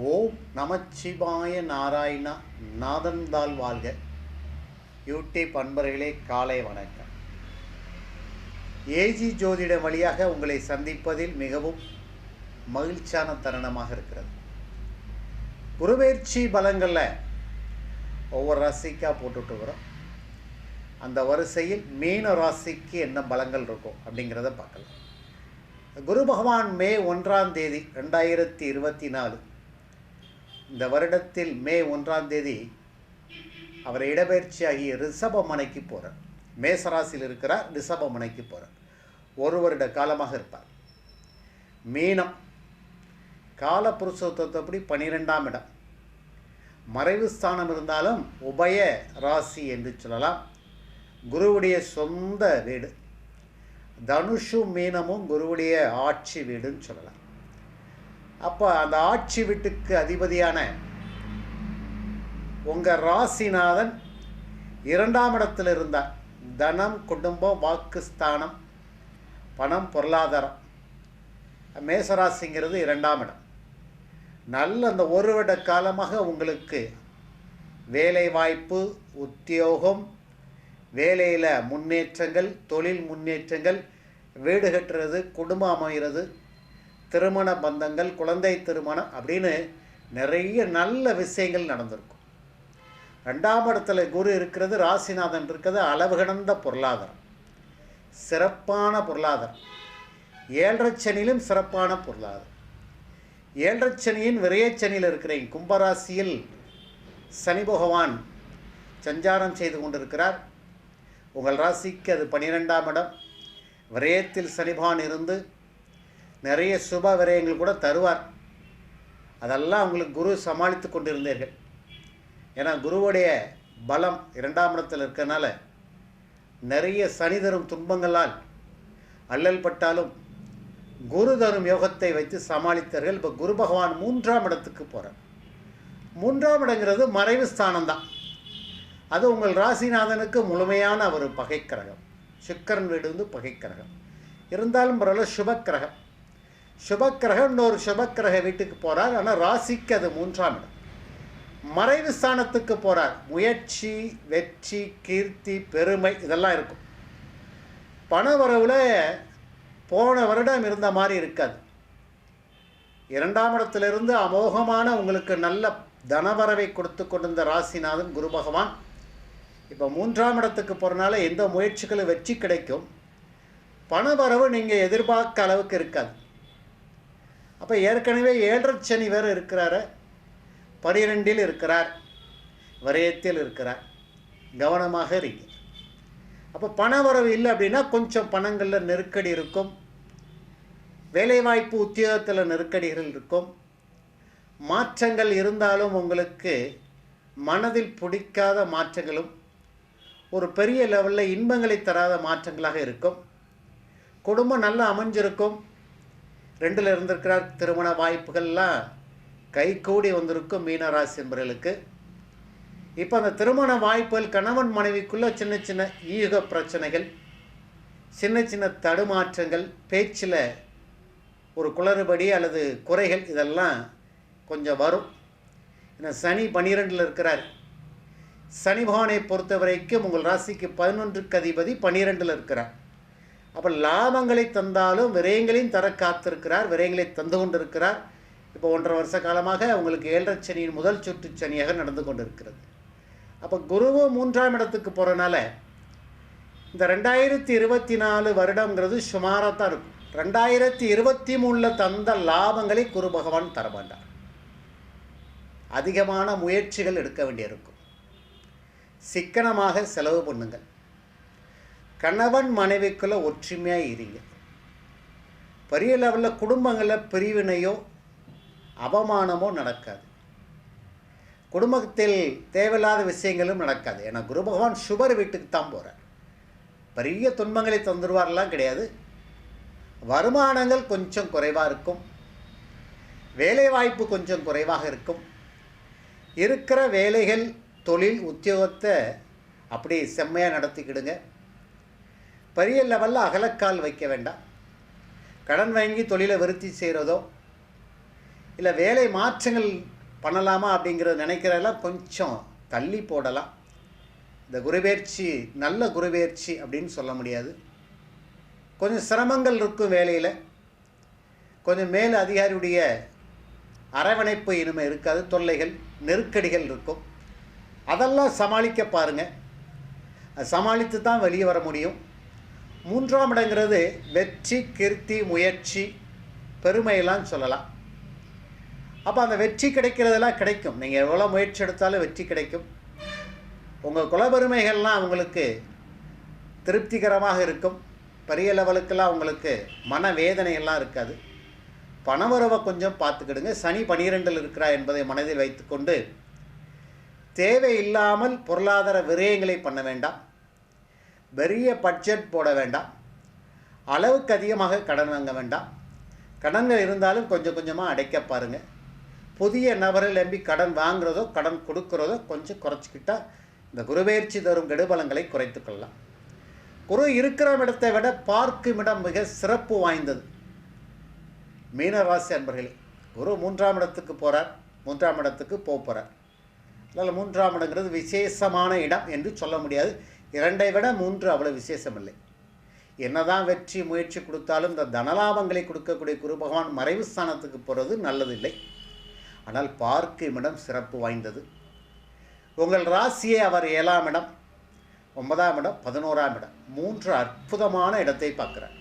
ஓம் நமச்சிவாய நாராயணா நாதன்தால் வாழ்க. யூடியூப் அன்பர்களே காலை வணக்கம். ஏஜி ஜோதிடம் வழியாக உங்களை சந்திப்பதில் மிகவும் மகிழ்ச்சியான தருணமாக இருக்கிறது. குருபெயர்ச்சி பலங்களில் ஒவ்வொரு ராசிக்காக போட்டுட்டு வரோம். அந்த வரிசையில் மீன ராசிக்கு என்ன பலங்கள் இருக்கும் அப்படிங்கிறத பார்க்கலாம். குரு பகவான் மே ஒன்றாம் தேதி ரெண்டாயிரத்தி இருபத்தி நாலு இந்த வருடத்தில் மே ஒன்றாம் தேதி அவர் இடப்பெயர்ச்சியாகி ரிஷபமனைக்கு போகிறார் மேசராசியில் இருக்கிறார் ரிஷபமனைக்கு போகிறார் ஒரு வருட காலமாக இருப்பார். மீனம் காலபுருஷத்தப்படி பனிரெண்டாம் இடம். மறைவு ஸ்தானம் இருந்தாலும் உபய ராசி என்று சொல்லலாம். குருவுடைய சொந்த வீடு. தனுஷும் மீனமும் குருவுடைய ஆட்சி வீடுன்னு சொல்லலாம். அப்போ அந்த ஆட்சி வீட்டுக்கு அதிபதியான உங்கள் ராசிநாதன் இரண்டாம் இடத்தில் இருந்தார். தனம் குடும்பம் வாக்குஸ்தானம் பணம் பொருளாதாரம். மேசராசிங்கிறது இரண்டாம் இடம். நல்ல அந்த ஒரு வருட காலமாக உங்களுக்கு வேலை வாய்ப்பு உத்தியோகம் வேலையில் முன்னேற்றங்கள் தொழில் முன்னேற்றங்கள் வீடு கட்டுறது குடும்பம் அமைகிறது திருமண பந்தங்கள் குழந்தை திருமணம் அப்படின்னு நிறைய நல்ல விஷயங்கள் நடந்திருக்கும். ரெண்டாம் இடத்துல குரு இருக்கிறது ராசிநாதன் இருக்கிறது அளவு கடந்த பொருளாதாரம். சிறப்பான பொருளாதாரம். ஏழரை சனியிலும் சிறப்பான பொருளாதாரம். ஏழரை சனியின் விரையச்சனியில் இருக்கிறேன் கும்பராசியில் சனி பகவான் சஞ்சாரம் செய்து கொண்டிருக்கிறார். உங்கள் ராசிக்கு அது பனிரெண்டாம் இடம். விரயத்தில் சனிபான் இருந்து நிறைய சுப விரயங்கள் கூட தருவார். அதெல்லாம் உங்களுக்கு குரு சமாளித்து கொண்டிருந்தீர்கள். ஏன்னா குருவுடைய பலம் இரண்டாம் இடத்தில் இருக்கனால நிறைய சனி தரும் துன்பங்களால் அல்லல் பட்டாலும் குரு தரும் யோகத்தை வைத்து சமாளித்தார்கள். இப்போ குரு பகவான் மூன்றாம் இடத்துக்கு போகிறார் மூன்றாம் இடங்கிறது மறைவு ஸ்தானம் தான் அது உங்கள் ராசிநாதனுக்கு முழுமையான ஒரு பகைக்கிரகம் சுக்கரன் வீடு வந்து பகைக்கிரகம் இருந்தாலும் பரவாயில்ல சுபக்கிரகம் சுபக்கிரகம் இன்னொரு சுபக்கிரக வீட்டுக்கு போகிறார் ஆனால் ராசிக்கு அது மூன்றாம் இடம். மறைவு ஸ்தானத்துக்கு போகிறார் முயற்சி வெற்றி கீர்த்தி பெருமை இதெல்லாம் இருக்கும். பண வரவில் போன வருடம் இருந்த மாதிரி இருக்காது. இரண்டாம் இடத்திலிருந்து அமோகமான உங்களுக்கு நல்ல தனவரவை கொடுத்து கொண்டிருந்த ராசிநாதன் குரு பகவான். இப்போ மூன்றாம் இடத்துக்கு போகிறனால எந்த முயற்சிகளும் வெற்றி கிடைக்கும். பணவரவு நீங்கள் எதிர்பார்க்க அளவுக்கு இருக்காது. அப்போ ஏற்கனவே ஏழரை சனி வேறு இருக்கிறாரு. பனிரெண்டில் இருக்கிறார். விரயத்தில் இருக்கிறார். கவனமாக இருங்க. அப்போ பண வரவு இல்லை அப்படின்னா கொஞ்சம் பணங்களில் நெருக்கடி இருக்கும். வேலைவாய்ப்பு உத்தியோகத்தில் நெருக்கடிகள் இருக்கும். மாற்றங்கள் இருந்தாலும் உங்களுக்கு மனதில் பிடிக்காத மாற்றங்களும் ஒரு பெரிய லெவலில் இன்பங்களை தராத மாற்றங்களாக இருக்கும். குடும்பம் நல்லா அமைஞ்சிருக்கும். ரெண்டில் இருந்திருக்கிறார் திருமண வாய்ப்புகள்லாம் கைகூடி வந்திருக்கும் மீனராசி என்பர்களுக்கு. இப்போ அந்த திருமண வாய்ப்புகள் கணவன் மனைவிக்குள்ளே சின்ன சின்ன ஈக பிரச்சனைகள் சின்ன சின்ன தடுமாற்றங்கள் பேச்சில் ஒரு குளறுபடி அல்லது குறைகள் இதெல்லாம் கொஞ்சம் வரும். ஏன்னா சனி பன்னிரெண்டில் இருக்கிறார். சனி பகவானை பொறுத்த வரைக்கும் உங்கள் ராசிக்கு பதினொன்றுக்கு அதிபதி பன்னிரெண்டில் இருக்கிறார். அப்போ லாபங்களை தந்தாலும் விரயங்களையும் தர காத்திருக்கிறார் விரயங்களை தந்து கொண்டிருக்கிறார். இப்போ ஒன்றரை வருஷ காலமாக உங்களுக்கு ஏழரை சனியின் முதல் சுற்று சனியாக நடந்து கொண்டிருக்கிறது. அப்போ குருவும் மூன்றாம் இடத்துக்கு போகிறனால இந்த ரெண்டாயிரத்தி இருபத்தி நாலு வருடங்கிறது சுமாராக தான் இருக்கும். ரெண்டாயிரத்தி இருபத்தி மூணில் தந்த லாபங்களை குரு பகவான் தரமாட்டார் அதிகமான முயற்சிகள் எடுக்க வேண்டியிருக்கும். சிக்கனமாக செலவு பண்ணுங்கள். கணவன் மனைவிக்குள்ளே ஒற்றுமையாக இருங்க. பெரிய லெவலில் குடும்பங்களில் பிரிவினையோ அவமானமோ நடக்காது. குடும்பத்தில் தேவையில்லாத விஷயங்களும் நடக்காது. ஏன்னா குரு பகவான் சுபர் வீட்டுக்கு தான் போகிறார் பெரிய துன்பங்களை தந்துடுவார்லாம் கிடையாது. வருமானங்கள் கொஞ்சம் குறைவாக இருக்கும். வேலைவாய்ப்பு கொஞ்சம் குறைவாக இருக்கும். இருக்கிற வேலைகள் தொழில் உத்தியோகத்தை அப்படி செம்மையாக நடத்திக்கிடுங்க. பெரிய லெவலில் அகலக்கால் வைக்க வேண்டாம். கடன் வாங்கி தொழிலை விருத்தி செய்கிறதோ இல்லை வேலை மாற்றங்கள் பண்ணலாமா அப்படிங்கிறத நினைக்கிறதெல்லாம் கொஞ்சம் தள்ளி போடலாம். இந்த குருபெயர்ச்சி நல்ல குருபெயர்ச்சி அப்படின்னு சொல்ல முடியாது. கொஞ்சம் சிரமங்கள் இருக்கும் வேலையில். கொஞ்சம் மேல் அதிகாரியுடைய அரவணைப்பு இனிமே இருக்காது. தொல்லைகள் நெருக்கடிகள் இருக்கும். அதெல்லாம் சமாளிக்க பாருங்கள் சமாளித்து தான் வெளியே வர முடியும். மூன்றாம் இடங்கிறது வெற்றி கிருத்தி முயற்சி பெருமையெல்லாம் சொல்லலாம். அப்போ அந்த வெற்றி கிடைக்கிறதெல்லாம் கிடைக்கும். நீங்கள் எவ்வளோ முயற்சி எடுத்தாலும் வெற்றி கிடைக்கும். உங்கள் குலபெருமைகள்லாம் உங்களுக்கு திருப்திகரமாக இருக்கும். பெரிய லெவலுக்கெல்லாம் உங்களுக்கு மன வேதனையெல்லாம் இருக்காது. பணவரவை கொஞ்சம் பார்த்துக்கிடுங்க. சனி பனிரெண்டில் இருக்கிறா என்பதை மனதில் வைத்துக்கொண்டு தேவையில்லாமல் பொருளாதார விரயங்களை பண்ண வேண்டாம். பெரிய பட்ஜெட் போட வேண்டாம். அளவுக்கு அதிகமாக கடன் வாங்க வேண்டாம். கடன்கள் இருந்தாலும் கொஞ்சம் கொஞ்சமாக அடைக்க பாருங்கள் புதிய நபரை நம்பி கடன் வாங்குறதோ கடன் கொடுக்குறதோ கொஞ்சம் குறைச்சிக்கிட்டால் இந்த குருபெயர்ச்சி தரும் கெடுபலங்களை குறைத்து கொள்ளலாம். குரு இருக்கிற இடத்தை விட பார்க்கும் இடம் மிக சிறப்பு வாய்ந்தது. மீனராசி அன்பர்களே குரு மூன்றாம் இடத்துக்கு போகிறார் மூன்றாம் இடத்துக்கு போக போகிறார் அதனால் மூன்றாம் இடங்கிறது விசேஷமான இடம் என்று சொல்ல முடியாது. இரண்டை விட மூன்று அவ்வளோ விசேஷம் இல்லை என்னதான் வெற்றி முயற்சி கொடுத்தாலும் இந்த தனலாபங்களை கொடுக்கக்கூடிய குரு பகவான் மறைவு ஸ்தானத்துக்கு போகிறது நல்லதில்லை. ஆனால் பார்க்கும் இடம் சிறப்பு வாய்ந்தது. உங்கள் ராசியை அவர் ஏழாம் இடம் ஒன்பதாம் இடம் பதினோராம் இடம் மூன்று அற்புதமான இடத்தை பார்க்குறார்.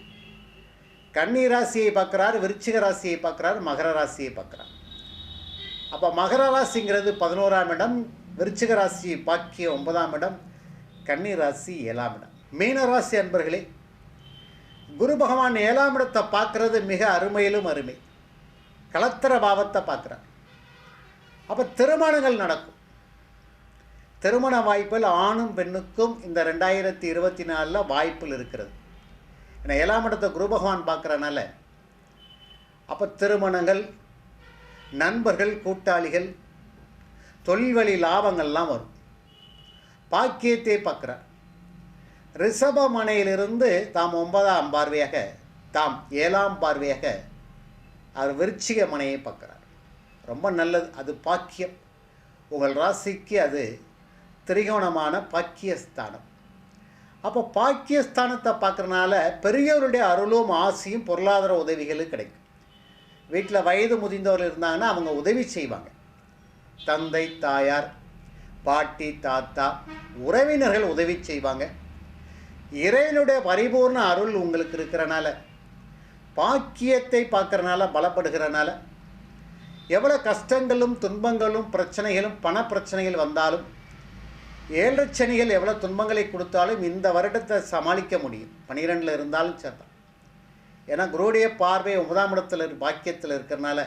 கன்னி ராசியை பார்க்குறார் விருச்சிக ராசியை பார்க்குறார் மகர ராசியை பார்க்குறார். அப்போ மகர ராசிங்கிறது பதினோராம் இடம் விருச்சிக ராசியை பாக்கிய ஒன்பதாம் இடம் கன்னி ராசி ஏழாம் இடம். மீன அன்பர்களே குரு பகவான் ஏழாம் இடத்தை பார்க்குறது மிக அருமையிலும் அருமை. கலத்திர பாவத்தை பார்க்குறார். அப்போ திருமணங்கள் நடக்கும். திருமண வாய்ப்பில் ஆணும் பெண்ணுக்கும் இந்த ரெண்டாயிரத்தி இருபத்தி நாலில் வாய்ப்பில் இருக்கிறது. ஏன்னா ஏழாம் இடத்தை குரு பகவான் பார்க்குறனால அப்போ திருமணங்கள் நண்பர்கள் கூட்டாளிகள் தொழில் வழி லாபங்கள்லாம் வரும். பாக்கியத்தை பார்க்குறார். ரிஷபமனையிலிருந்து தாம் ஒன்பதாம் பார்வையாக தாம் ஏழாம் பார்வையாக அவர் விருச்சிக மனையை பார்க்குறார். ரொம்ப நல்லது அது பாக்கியம். உங்கள் ராசிக்கு அது திரிகோணமான பாக்கியஸ்தானம். அப்போ பாக்கியஸ்தானத்தை பார்க்குறனால பெரியவருடைய அருளும் ஆசையும் பொருளாதார உதவிகளும் கிடைக்கும். வீட்டில் வயது முதிர்ந்தவர்கள் இருந்தாங்கன்னா அவங்க உதவி செய்வாங்க. தந்தை தாயார் பாட்டி தாத்தா உறவினர்கள் உதவி செய்வாங்க. இறைவனுடைய பரிபூர்ண அருள் உங்களுக்கு இருக்கிறனால பாக்கியத்தை பார்க்குறனால பலப்படுகிறனால எவ்வளோ கஷ்டங்களும் துன்பங்களும் பிரச்சனைகளும் பண பிரச்சனைகள் வந்தாலும் ஏழரை சனிகள் எவ்வளோ துன்பங்களை கொடுத்தாலும் இந்த வருடத்தை சமாளிக்க முடியும். பனிரெண்டில் இருந்தாலும் சேர்த்தான் ஏன்னா குருடைய பார்வை ஒன்பதாம் இடத்துல இரு- பாக்கியத்தில் இருக்கிறனால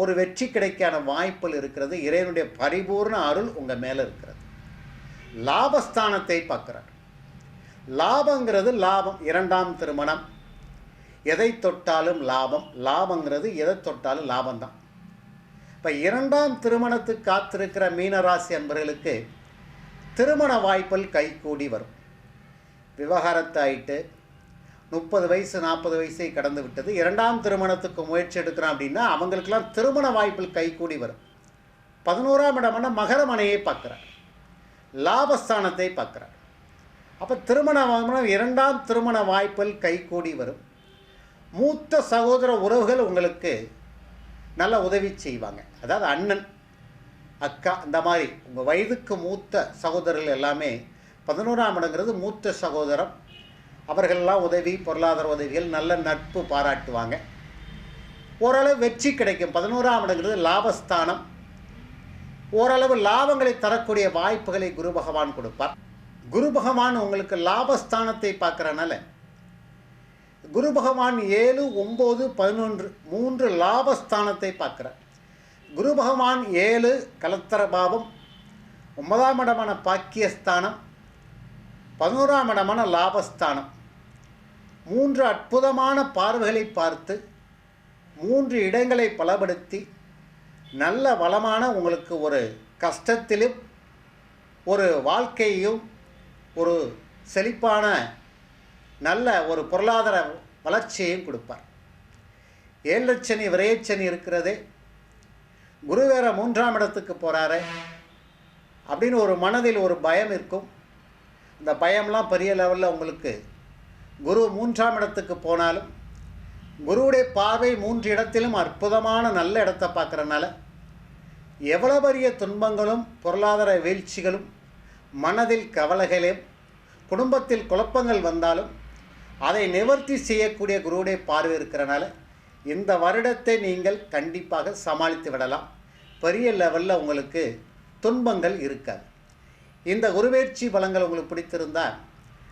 ஒரு வெற்றி கிடைக்கான வாய்ப்புகள் இருக்கிறது. இறைவனுடைய பரிபூர்ண அருள் உங்கள் மேலே இருக்கிறது. லாபஸ்தானத்தை பார்க்குறார். லாபங்கிறது லாபம். இரண்டாம் திருமணம். எதை தொட்டாலும் லாபம். லாபங்கிறது எதை தொட்டாலும் லாபம்தான். இப்போ இரண்டாம் திருமணத்துக்கு காத்திருக்கிற மீனராசி அன்பர்களுக்கு திருமண வாய்ப்புகள் கைகூடி வரும். விவகாரத்தாயிட்டு முப்பது வயசு நாற்பது வயசை கடந்து விட்டது. இரண்டாம் திருமணத்துக்கு முயற்சி எடுக்கிறான் அப்படின்னா அவங்களுக்கெல்லாம் திருமண வாய்ப்பில் கைகூடி வரும். பதினோராம் இடம்னா மகரமனையை பார்க்குறார். லாபஸ்தானத்தை பார்க்குறார். அப்போ திருமண இரண்டாம் திருமண வாய்ப்பில் கைகூடி வரும். மூத்த சகோதர உறவுகள் உங்களுக்கு நல்ல உதவி செய்வாங்க. அதாவது அண்ணன் அக்கா இந்த மாதிரி உங்கள் வயதுக்கு மூத்த சகோதரர்கள் எல்லாமே பதினோராம் இடங்கிறது மூத்த சகோதரம். அவர்களெல்லாம் உதவி பொருளாதார உதவிகள் நல்ல நட்பு பாராட்டுவாங்க. ஓரளவு வெற்றி கிடைக்கும். பதினோராம் இடங்கிறது லாபஸ்தானம். ஓரளவு லாபங்களை தரக்கூடிய வாய்ப்புகளை குரு பகவான் கொடுப்பார். குரு பகவான் உங்களுக்கு லாபஸ்தானத்தை பார்க்குறனால குரு பகவான் ஏழு ஒம்பது பதினொன்று மூன்று லாபஸ்தானத்தை பார்க்குறார். குரு பகவான் ஏழு கலத்தர பாவம். ஒன்பதாம் இடமான பாக்கியஸ்தானம். பதினோராம் இடமான லாபஸ்தானம். மூன்று அற்புதமான பார்வைகளை பார்த்து மூன்று இடங்களை பலப்படுத்தி நல்ல வளமான உங்களுக்கு ஒரு கஷ்டத்திலும் ஒரு வாழ்க்கையையும் ஒரு செழிப்பான நல்ல ஒரு பொருளாதார வளர்ச்சியையும் கொடுப்பார். ஏழச்சனி விரையச்சனி இருக்கிறதே. குரு வேற மூன்றாம் இடத்துக்கு போகிறாரு அப்படின்னு ஒரு மனதில் ஒரு பயம் இருக்கும். இந்த பயம்லாம் பெரிய லெவலில் உங்களுக்கு குரு மூன்றாம் இடத்துக்கு போனாலும் குருவுடைய பார்வை மூன்று இடத்திலும் அற்புதமான நல்ல இடத்தை பார்க்குறனால எவ்வளோ பெரிய துன்பங்களும் பொருளாதார வீழ்ச்சிகளும் மனதில் கவலைகளையும் குடும்பத்தில் குழப்பங்கள் வந்தாலும் அதை நிவர்த்தி செய்யக்கூடிய குருவுடைய பார்வை இருக்கிறனால இந்த வருடத்தை நீங்கள் கண்டிப்பாக சமாளித்து விடலாம். பெரிய லெவலில் உங்களுக்கு துன்பங்கள் இருக்காது. இந்த குருவேட்சி பலங்கள் உங்களுக்கு பிடித்திருந்தால்